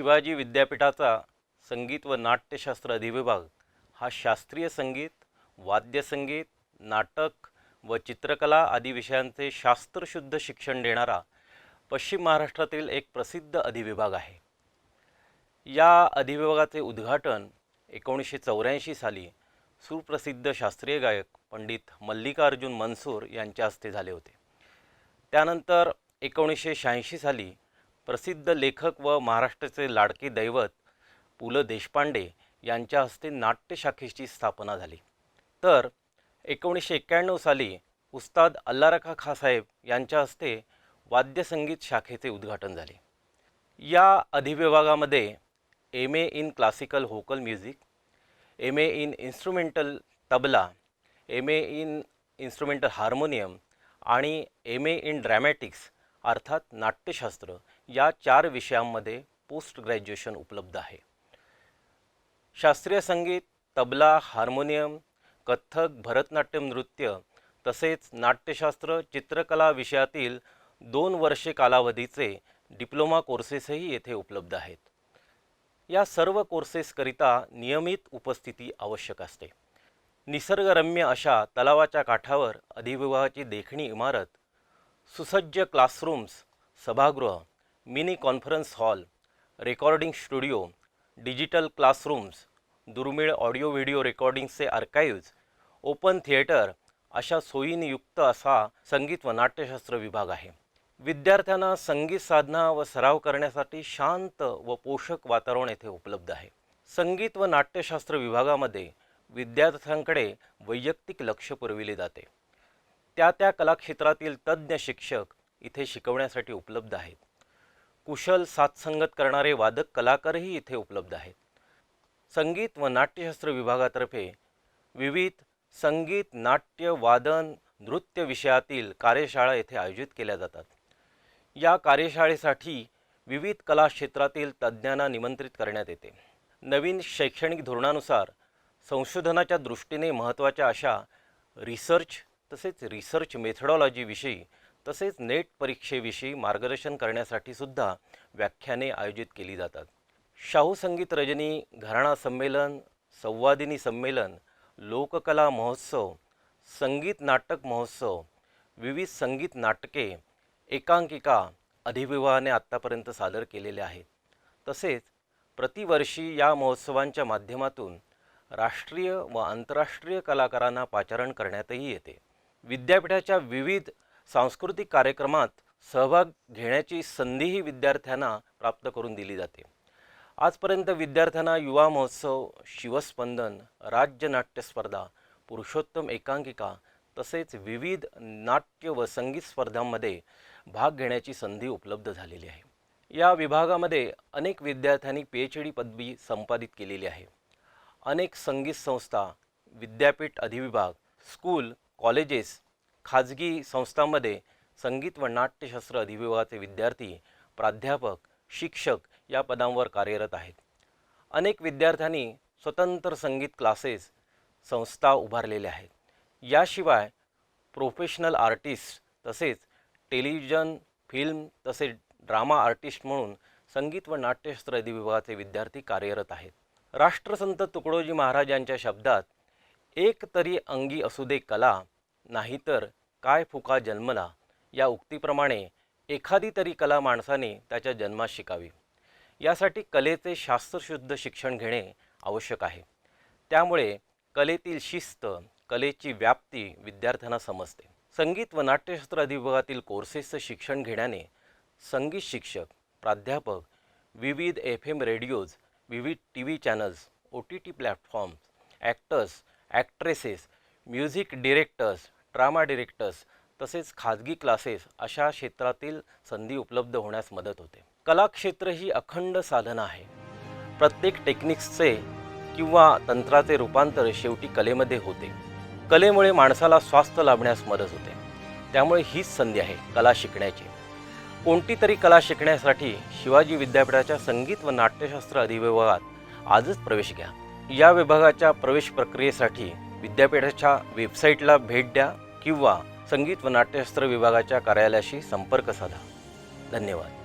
शिवाजी विद्यापीठाचा संगीत व नाट्यशास्त्र अधिविभाग हा शास्त्रीय संगीत वाद्यसंगीत नाटक व चित्रकला आदी विषयांचे शास्त्रशुद्ध शिक्षण देणारा पश्चिम महाराष्ट्रातील एक प्रसिद्ध अधिविभाग आहे. या अधिविभागाचे उद्घाटन एकोणीसशे चौऱ्याऐंशी साली सुप्रसिद्ध शास्त्रीय गायक पंडित मल्लिकार्जुन मनसूर यांच्या हस्ते झाले होते. त्यानंतर एकोणीसशे शहाऐंशी साली प्रसिद्ध लेखक व महाराष्ट्राचे लाडके दैवत पु ल देशपांडे यांच्या हस्ते नाट्यशाखेची स्थापना झाली. तर एकोणीसशे एक्क्याण्णव साली उस्ताद अल्लारखा खासाहेब यांच्या हस्ते वाद्यसंगीत शाखेचे उद्घाटन झाले. या अधिविभागामध्ये M A in classical vocal music M A in instrumental tabla M A in instrumental harmonium आणि एम ए इन ड्रॅमॅटिक्स अर्थात नाट्यशास्त्र या चार विषयांमध्ये पोस्ट ग्रॅज्युएशन उपलब्ध आहे. शास्त्रीय संगीत तबला हार्मोनियम कथ्थक भरतनाट्यम नृत्य तसेच नाट्यशास्त्र चित्रकला विषयातील दोन वर्षे कालावधीचे डिप्लोमा कोर्सेसही येथे उपलब्ध आहेत. या सर्व कोर्सेसकरिता नियमित उपस्थिती आवश्यक असते. निसर्गरम्य अशा तलावाच्या काठावर अधिविवाहाची देखणी इमारत सुसज्ज क्लासरूम्स सभागृह mini conference hall recording studio digital classrooms दुर्मिळ ऑडिओ व्हिडिओ रेकॉर्डिंगचे आर्काईव्ज ओपन थिएटर अशा सोयीनयुक्त असा संगीत व नाट्यशास्त्र विभाग आहे. विद्यार्थ्यांना संगीत साधना व सराव करण्यासाठी शांत व पोषक वातावरण येथे उपलब्ध आहे. संगीत व नाट्यशास्त्र विभागामध्ये विद्यार्थ्यांकडे वैयक्तिक लक्ष पुरविले जाते. त्या त्या कलाक्षेत्रातील तज्ज्ञ शिक्षक इथे शिकवण्यासाठी उपलब्ध आहेत. कुशल साथसंगत करणारे वादक कलाकारही इथे उपलब्ध आहेत. संगीत व नाट्यशास्त्र विभागातर्फे विविध संगीत नाट्य वादन नृत्य विषयातील कार्यशाळा येथे आयोजित केल्या जातात. या कार्यशाळेसाठी विविध कला क्षेत्रातील तज्ज्ञांना निमंत्रित करण्यात येते. नवीन शैक्षणिक धोरणानुसार संशोधनाच्या दृष्टीने महत्त्वाच्या अशा रिसर्च तसेच रिसर्च मेथडॉलॉजीविषयी तसेच नेट परीक्षेविषयी मार्गदर्शन करण्यासाठी सुद्धा व्याख्याने आयोजित केली जातात. शाहू संगीत रजनी घराणा संमेलन संवादिनी संमेलन लोककला महोत्सव संगीत नाटक महोत्सव विविध संगीत नाटके एकांकिका अधिविवाहाने आत्तापर्यंत सादर केलेले आहेत. तसेच प्रतिवर्षी या महोत्सवांच्या माध्यमातून राष्ट्रीय व आंतरराष्ट्रीय कलाकारांना पाचारण करण्यातही येते. विद्यापीठाच्या विविध सांस्कृतिक कार्यक्रमात सहभाग घेण्याची संधीही विद्यार्थ्यांना प्राप्त करून दिली जाते. आजपर्यंत विद्यार्थ्यांना युवा महोत्सव शिवस्पंदन राज्य नाट्य स्पर्धा पुरुषोत्तम एकांकिका तसेच विविध नाट्य व संगीत स्पर्धांमध्ये भाग घेण्याची संधी उपलब्ध झालेली आहे. या विभागामध्ये अनेक विद्यार्थ्यांनी पी एच डी पदवी संपादित केलेली आहे. अनेक संगीत संस्था विद्यापीठ अधिविभाग स्कूल कॉलेजेस खाजगी संस्थांमध्ये संगीत व नाट्यशास्त्र अधिविभागाचे विद्यार्थी प्राध्यापक शिक्षक या पदांवर कार्यरत आहेत. अनेक विद्यार्थ्यांनी स्वतंत्र संगीत क्लासेस संस्था उभारलेल्या आहेत. याशिवाय प्रोफेशनल आर्टिस्ट तसेच टेलिव्हिजन फिल्म तसेच ड्रामा आर्टिस्ट म्हणून संगीत व नाट्यशास्त्र अधिविभागाचे विद्यार्थी कार्यरत आहेत. राष्ट्रसंत तुकडोजी महाराजांच्या शब्दात एक तरी अंगी असू दे कला नाहीतर काय फुका जन्मला? या उक्तीप्रमाणे एखादी तरी कला माणसाने त्याच्या जन्मात शिकावी. यासाठी कलेचे शास्त्रशुद्ध शिक्षण घेणे आवश्यक आहे. त्यामुळे कलेतील शिस्त कलेची व्याप्ती विद्यार्थ्यांना समजते. संगीत व नाट्यशास्त्र अधिविभागातील कोर्सेसचं शिक्षण घेण्याने संगीत शिक्षक प्राध्यापक विविध एफ एम रेडिओज विविध T V channels O T T platforms actors actresses music directors drama directors तसेच खाजगी क्लासेस अशा क्षेत्रातील संधी उपलब्ध होण्यास मदत होते. कलाक्षेत्र ही अखंड साधना आहे. प्रत्येक टेक्निक्सचे किंवा तंत्राचे रूपांतर शेवटी कलेमध्ये होते. कलेमुळे माणसाला स्वास्थ्य लाभण्यास मदत होते. त्यामुळे हीच संधी आहे कला शिकण्याची. कोणती तरी कला शिकण्यासाठी शिवाजी विद्यापीठाच्या संगीत व नाट्यशास्त्र अधिविभागात आजच प्रवेश घ्या. या विभागाच्या प्रवेश प्रक्रियेसाठी विद्यापीठाच्या वेबसाईटला भेट द्या किंवा संगीत व नाट्यशास्त्र विभागाच्या कार्यालयाशी संपर्क साधा. धन्यवाद.